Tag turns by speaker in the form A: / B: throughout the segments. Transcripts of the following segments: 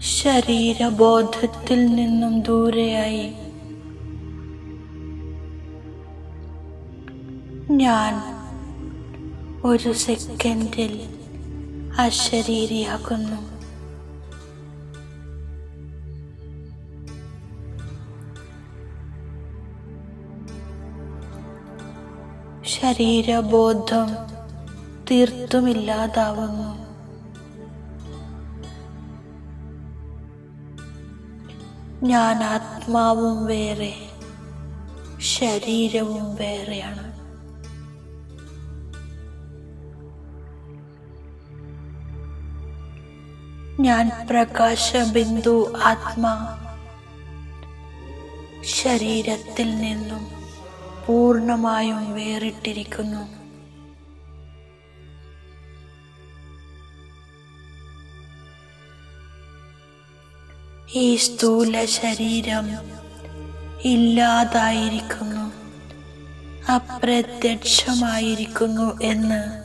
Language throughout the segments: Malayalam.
A: ശരീരബോധത്തിൽ നിന്നും ദൂരെയായി. ഞാൻ ഒരു സെക്കൻഡിൽ അശരീരിയാകുന്നു ശരീരബോധം തീർത്തുമില്ലാതാവുന്നു ഞാൻ ആത്മാവും വേറെ ശരീരവും വേറെയാണ്. ഞാൻ പ്രകാശബിന്ദു ആത്മാ. ശരീരത്തിൽ നിന്നും പൂർണമായും വേറിട്ടിരിക്കുന്നു. ഈ സ്ഥൂല ശരീരം ഇല്ലാതായിരിക്കുന്നു അപ്രത്യക്ഷമായിരിക്കുന്നു എന്ന്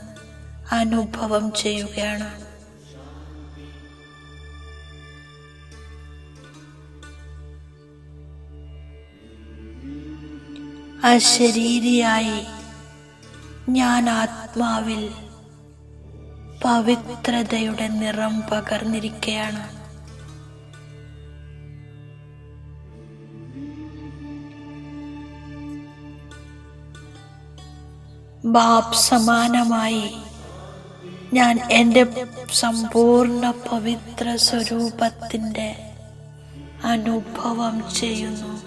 A: അനുഭവം ചെയ്യുകയാണ്. അശരീരിയായി ഞാൻ ആത്മാവിൽ പവിത്രതയുടെ നിറം പകർന്നിരിക്കുകയാണ് ബാബ് സമാനമായി. ഞാൻ എന്റെ സമ്പൂർണ പവിത്ര സ്വരൂപത്തിന്റെ അനുഭവം ചെയ്യുന്നു.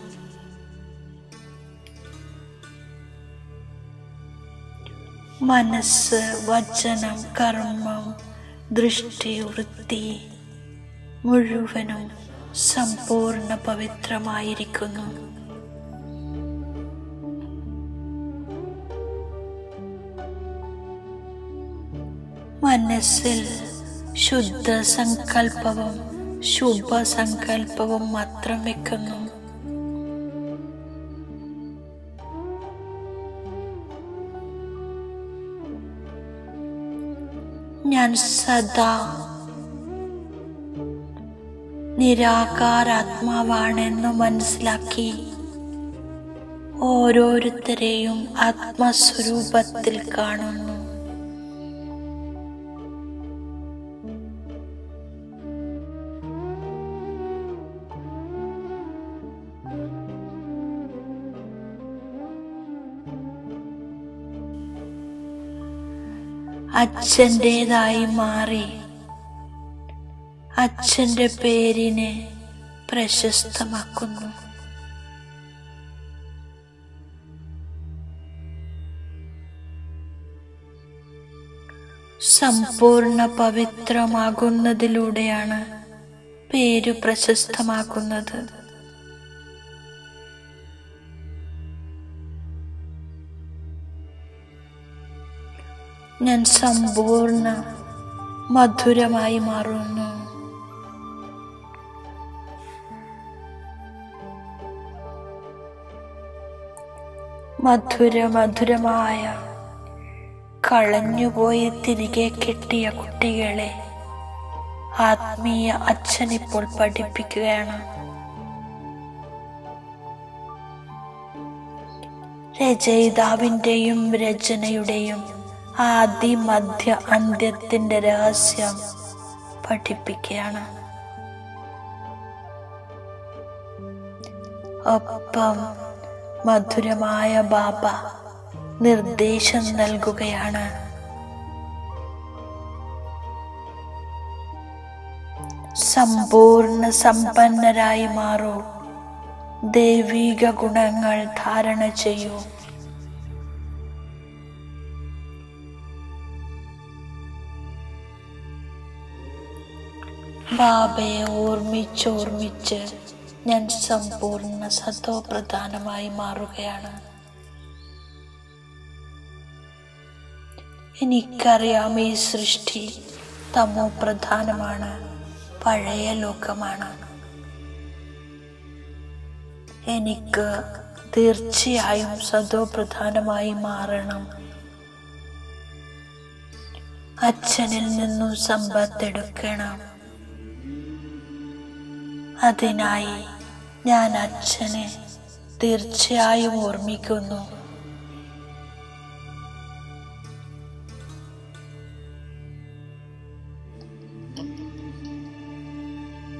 A: മനസ്സ് വചനം കർമ്മം ദൃഷ്ടി വൃത്തി മുഴുവനും സമ്പൂർണ പവിത്രമായിരിക്കുന്നു. മനസ്സിൽ ശുദ്ധ സങ്കല്പവും ശുഭസങ്കല്പവും മാത്രം വെക്കുന്നു. ഞാൻ സദാ നിരാകാരാത്മാവാണെന്ന് മനസ്സിലാക്കി ഓരോരുത്തരെയും ആത്മസ്വരൂപത്തിൽ കാണുന്നു. അച്ഛന്റെതായി മാറി. അച്ഛന്റെ പേരിനെ പ്രശസ്തമാക്കുന്നു. സമ്പൂർണ പവിത്രമാകുന്നതിലൂടെയാണ് പേരു പ്രശസ്തമാക്കുന്നത്. ഞാൻ സമ്പൂർണ മധുരമായി മാറുന്നു. മധുര മധുരമായ കളഞ്ഞുപോയി തിരികെ കിട്ടിയ കുട്ടികളെ ആത്മീയ അച്ഛൻ ഇപ്പോൾ പഠിപ്പിക്കുകയാണ്. രചയിതാവിന്റെയും രചനയുടെയും ആദി മധ്യ അന്ത്യത്തിന്റെ രഹസ്യം പഠിപ്പിക്കുകയാണ്. ഒപ്പം മധുരമായ ബാബ നിർദ്ദേശം നൽകുകയാണ്. സമ്പൂർണ സമ്പന്നരായി മാറൂ. ദൈവിക ഗുണങ്ങൾ ധാരണ ചെയ്യൂ. ബാബയെ ഓർമ്മിച്ചോർമ്മിച്ച് ഞാൻ സമ്പൂർണ സത്വപ്രധാനമായി മാറുകയാണ്. എനിക്കറിയാം ഈ സൃഷ്ടി തമോ പ്രധാനമാണ് പഴയ ലോകമാണ്. എനിക്ക് തീർച്ചയായും സദോ പ്രധാനമായി മാറണം. അച്ഛനിൽ നിന്നും സമ്പത്തെടുക്കണം. അതിനായി ഞാൻ അച്ഛനെ തീർച്ചയായും ഓർമ്മിക്കുന്നു.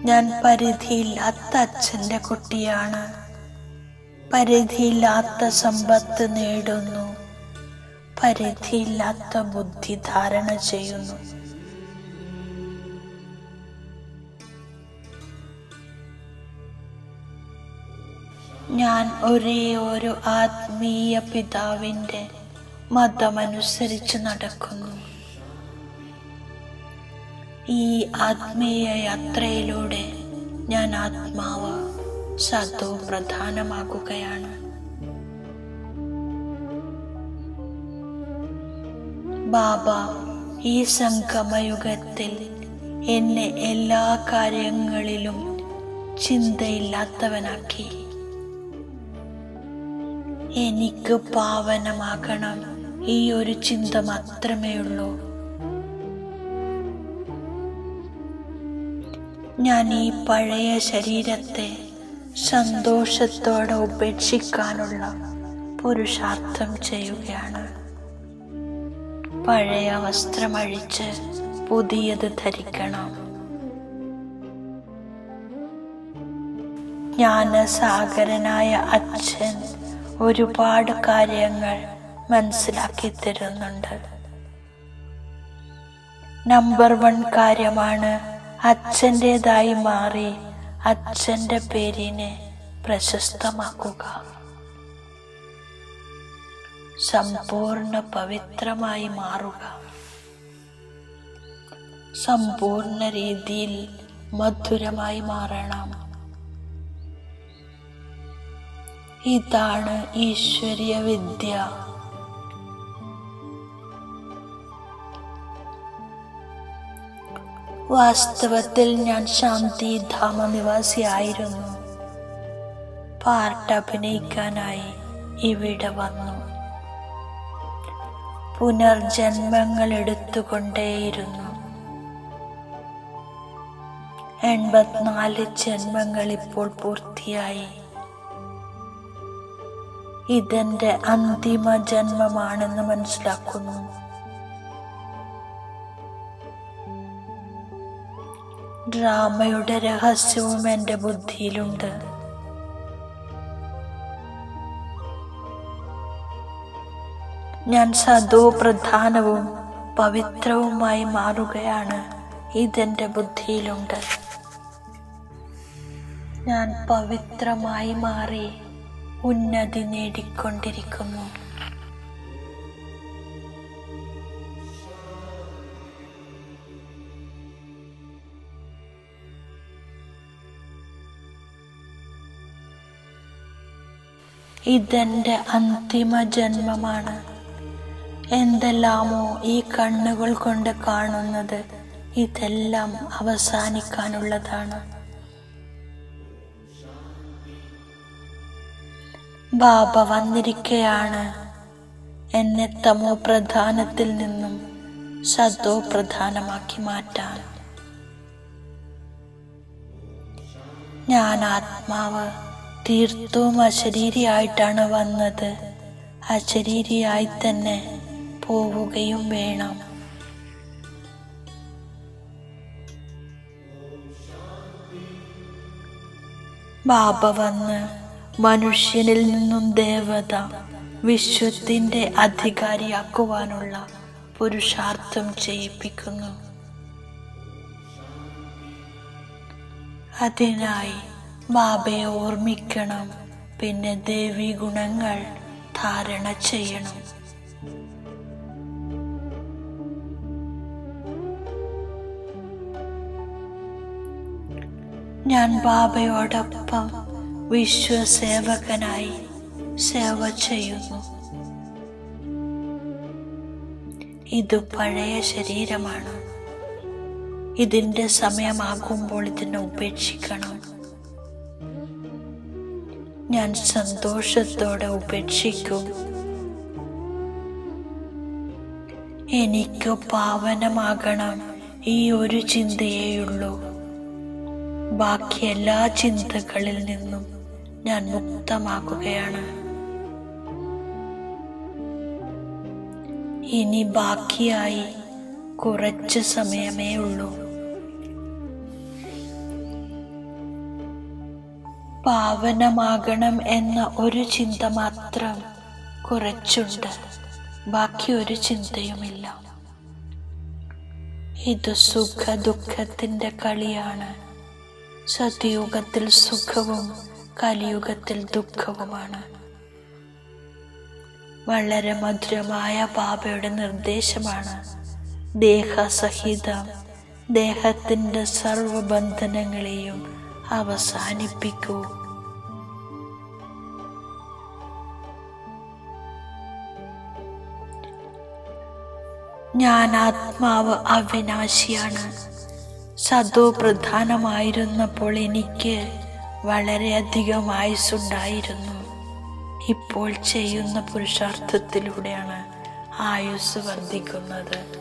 A: ഞാൻ പരിധിയില്ലാത്ത അച്ഛന്റെ കുട്ടിയാണ്. പരിധിയില്ലാത്ത സമ്പത്ത് നേടുന്നു. പരിധിയില്ലാത്ത ബുദ്ധി ധാരണ ചെയ്യുന്നു. ഞാൻ ഒരേ ഒരു ആത്മീയ പിതാവിന്റെ മതമനുസരിച്ച് നടക്കുന്നു. ഈ ആത്മീയ യാത്രയിലൂടെ ഞാൻ ആത്മാവ് സത്വ പ്രധാനമാകുകയാണ് ബാബ ഈ സംഗമയുഗത്തിൽ എന്നെ എല്ലാ കാര്യങ്ങളിലും ചിന്തയില്ലാത്തവനാക്കി. എനിക്ക് പാവനമാകണം. ഈ ഒരു ചിന്ത മാത്രമേ ഉള്ളൂ ഞാൻ ഈ പഴയ ശരീരത്തെ സന്തോഷത്തോടെ ഉപേക്ഷിക്കാനുള്ള പുരുഷാർത്ഥം ചെയ്യുകയാണ്. പഴയ വസ്ത്രമഴിച്ച് പുതിയത് ധരിക്കണം. ജ്ഞാനസാഗരനായ അച്ഛൻ ഒരുപാട് കാര്യങ്ങൾ മനസ്സിലാക്കി തരുന്നുണ്ട്. നമ്പർ വൺ കാര്യമാണ് അച്ഛന്റെതായി മാറി അച്ഛന്റെ പേരിനെ പ്രശസ്തമാക്കുക. സമ്പൂർണ പവിത്രമായി മാറുക. സമ്പൂർണ രീതിയിൽ മധുരമായി മാറണം. ഇതാണ് ഈശ്വരീയ വിദ്യ. വാസ്തവത്തിൽ ഞാൻ ശാന്തി ധാമ നിവാസിയായിരുന്നു പാർട്ട് അഭിനയിക്കാനായി ഇവിടെ വന്നു. പുനർജന്മങ്ങൾ എടുത്തുകൊണ്ടേയിരുന്നു. എൺപത്തിനാല് ജന്മങ്ങൾ ഇപ്പോൾ പൂർത്തിയായി. ഇതെന്റെ അന്തിമ ജന്മമാണെന്ന് മനസ്സിലാക്കുന്നു. ഡ്രാമയുടെ രഹസ്യവും എന്റെ ബുദ്ധിയിലുണ്ട്. ഞാൻ സദോ പ്രധാനവും പവിത്രവുമായി മാറുകയാണ്. ഇതെന്റെ ബുദ്ധിയിലുണ്ട്. ഞാൻ പവിത്രമായി മാറി. ഉന്നതി നേടിക്കൊണ്ടിരിക്കുന്നു ഇതെന്റെ അന്തിമ ജന്മമാണ്. എന്തെല്ലാമോ ഈ കണ്ണുകൾ കൊണ്ട് കാണുന്നത് ഇതെല്ലാം അവസാനിക്കാനുള്ളതാണ്. ബാബ വന്നിരിക്കയാണ്. എന്നെ തമോ പ്രധാനത്തിൽ നിന്നും സതോ പ്രധാനമാക്കി മാറ്റാൻ. ഞാൻ ആത്മാവ് തീർത്തും അശരീരിയായിട്ടാണ് വന്നത്. അശരീരിയായി തന്നെ പോവുകയും വേണം. ബാബ വന്ന് മനുഷ്യനിൽ നിന്നും ദേവത വിശ്വത്തിന്റെ അധികാരിയാക്കുവാനുള്ള പുരുഷാർത്ഥം ചെയ്യിപ്പിക്കുന്നു. അതിനായി ബാബയെ ഓർമ്മിക്കണം. പിന്നെ ദേവി ഗുണങ്ങൾ ധാരണ ചെയ്യണം. ഞാൻ ബാബയോടൊപ്പം വിശ്വസേവകനായി സേവ ചെയ്യുന്നു. ഇത് പഴയ ശരീരമാണ്. ഇതിന്റെ സമയമാകുമ്പോൾ ഇതിനെ ഉപേക്ഷിക്കണം. ഞാൻ സന്തോഷത്തോടെ ഉപേക്ഷിക്കും. എനിക്ക് പാവനമാകണം ഈ ഒരു ചിന്തയേയുള്ളൂ. ബാക്കി എല്ലാ ചിന്തകളിൽ നിന്നും ഞാൻ മുക്തമാക്കുകയാണ്. ഇനി ബാക്കിയായി കുറച്ച് സമയമേ ഉള്ളൂ. പാവനമാകണം എന്ന ഒരു ചിന്ത മാത്രം കുറച്ചുണ്ട്. ബാക്കി ഒരു ചിന്തയുമില്ല. ഇത് സുഖ ദുഃഖത്തിന്റെ കളിയാണ്. സത്യയുഗത്തിൽ സുഖവും കലിയുഗത്തിൽ ദുഃഖവുമാണ്. വളരെ മധുരമായ പാപയുടെ നിർദ്ദേശമാണ്. ദേഹസഹിതം ദേഹത്തിന്റെ സർവബന്ധനങ്ങളെയും അവസാനിപ്പിക്കൂ. ഞാൻ ആത്മാവ് അവിനാശിയാണ്. സതോ പ്രധാനമായിരുന്നപ്പോൾ എനിക്ക് വളരെയധികം ആയുസ്സുണ്ടായിരുന്നു. ഇപ്പോൾ ചെയ്യുന്ന പുരുഷാർത്ഥത്തിലൂടെയാണ് ആയുസ് വർദ്ധിക്കുന്നത്.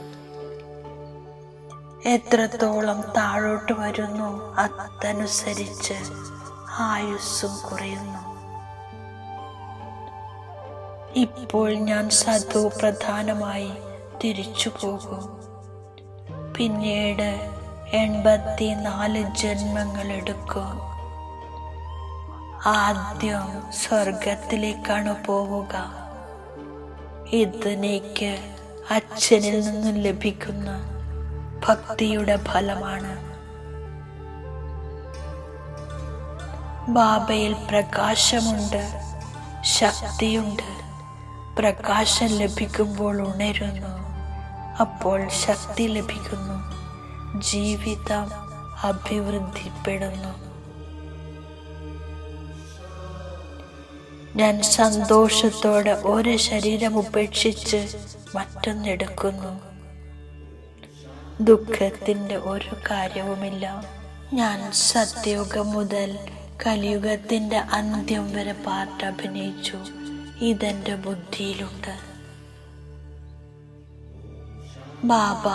A: എത്രത്തോളം താഴോട്ട് വരുന്നു അതനുസരിച്ച് ആയുസ്സും കുറയുന്നു. ഇപ്പോൾ ഞാൻ സദു പ്രധാനമായി തിരിച്ചു പോകും. പിന്നീട് എൺപത്തിനാല് ജന്മങ്ങൾ എടുക്കും. ആദ്യം സ്വർഗത്തിലേക്കാണ് പോവുക. ഇതിനേക്ക് അച്ഛനിൽ നിന്നും ലഭിക്കുന്ന ഭക്തിയുടെ ഫലമാണ്. ബാബയിൽ പ്രകാശമുണ്ട് ശക്തിയുണ്ട്. പ്രകാശം ലഭിക്കുമ്പോൾ ഉണരുന്നു. അപ്പോൾ ശക്തി ലഭിക്കുന്നു. ജീവിതം അഭിവൃദ്ധിപ്പെടുന്നു. ഞാൻ സന്തോഷത്തോടെ ഒരു ശരീരം ഉപേക്ഷിച്ച് മറ്റൊന്നെടുക്കുന്നു. ദുഃഖത്തിന്റെ ഒരു കാര്യവുമില്ല. ഞാൻ സത്യയുഗം മുതൽ കലിയുഗത്തിന്റെ അന്ത്യം വരെ പാർട്ട് അഭിനയിച്ചു. ഇതെന്റെ ബുദ്ധിയിലുണ്ട്. ബാബ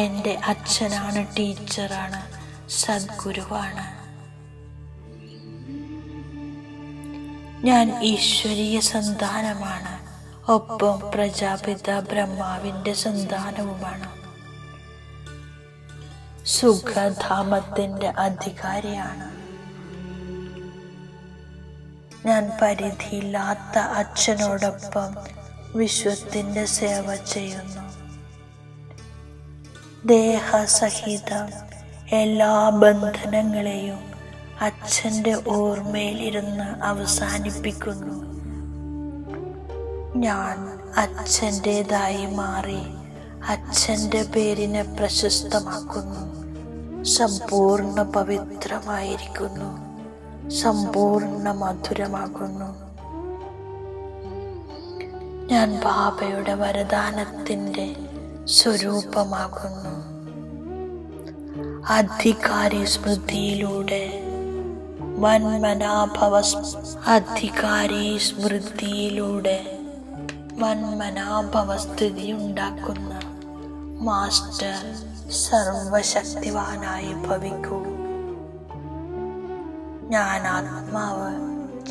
A: എന്റെ അച്ഛനാണ് ടീച്ചറാണ് സദ്ഗുരുവാണ്. ഞാൻ ഈശ്വരീയ സന്താനമാണ്. ഒപ്പം പ്രജാപിത ബ്രഹ്മാവിന്റെ സന്താനവുമാണ്. സുഖധാമത്തിന്റെ അധികാരിയാണ്. ഞാൻ പരിധിയില്ലാത്ത അച്ഛനോടൊപ്പം വിശ്വത്തിന്റെ സേവ ചെയ്യുന്നു. ദേഹസഹിതം എല്ലാ ബന്ധനങ്ങളെയും അച്ഛന്റെ ഓർമ്മയിലിരുന്ന് അവസാനിപ്പിക്കുന്നു. ഞാൻ അച്ഛന്റെതായി മാറി അച്ഛന്റെ പേരിനെ പ്രശസ്തമാക്കുന്നു. സമ്പൂർണ പവിത്രമായിരിക്കുന്നു. സമ്പൂർണ മധുരമാകുന്നു ഞാൻ ബാബയുടെ വരദാനത്തിന്റെ സ്വരൂപമാകുന്നു. അധികാരി സ്മൃതിയിലൂടെ വന്മനാഭവ അധികാരി സ്മൃതിയിലൂടെ വന്മനാഭവ സ്ഥിതി ഉണ്ടാക്കുന്ന മാസ്റ്റർ സർവശക്തിവാനായി ഭവിക്കൂ ഞാൻ ആത്മാവ്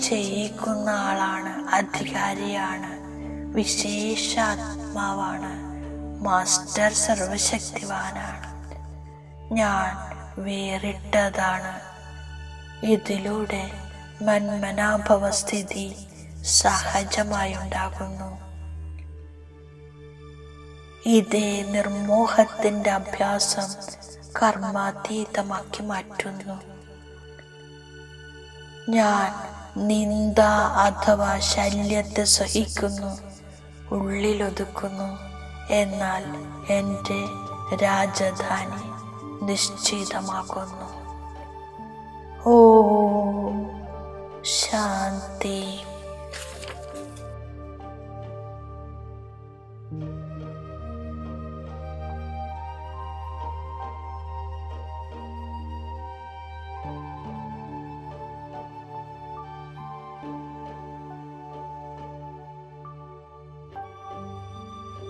A: ചെയ്യിക്കുന്ന ആളാണ് അധികാരിയാണ് വിശേഷാത്മാവാണ് മാസ്റ്റർ സർവശക്തിവാനാണ്. ഞാൻ വേറിട്ടതാണ്. ഇതിലൂടെ മന്മനാഭവസ്ഥിതി സഹജമായി ഉണ്ടാകുന്നു ഇതേ നിർമോഹത്തിന്റെ അഭ്യാസം കർമാതീതമാക്കി മാറ്റുന്നു. ഞാൻ നിന്ദ അഥവാ ശല്യത്തെ സഹിക്കുന്നു ഉള്ളിലൊതുക്കുന്നു എന്നാൽ എന്റെ രാജധാനി നിശ്ചിതമാക്കുന്നു ഓ ശാന്തി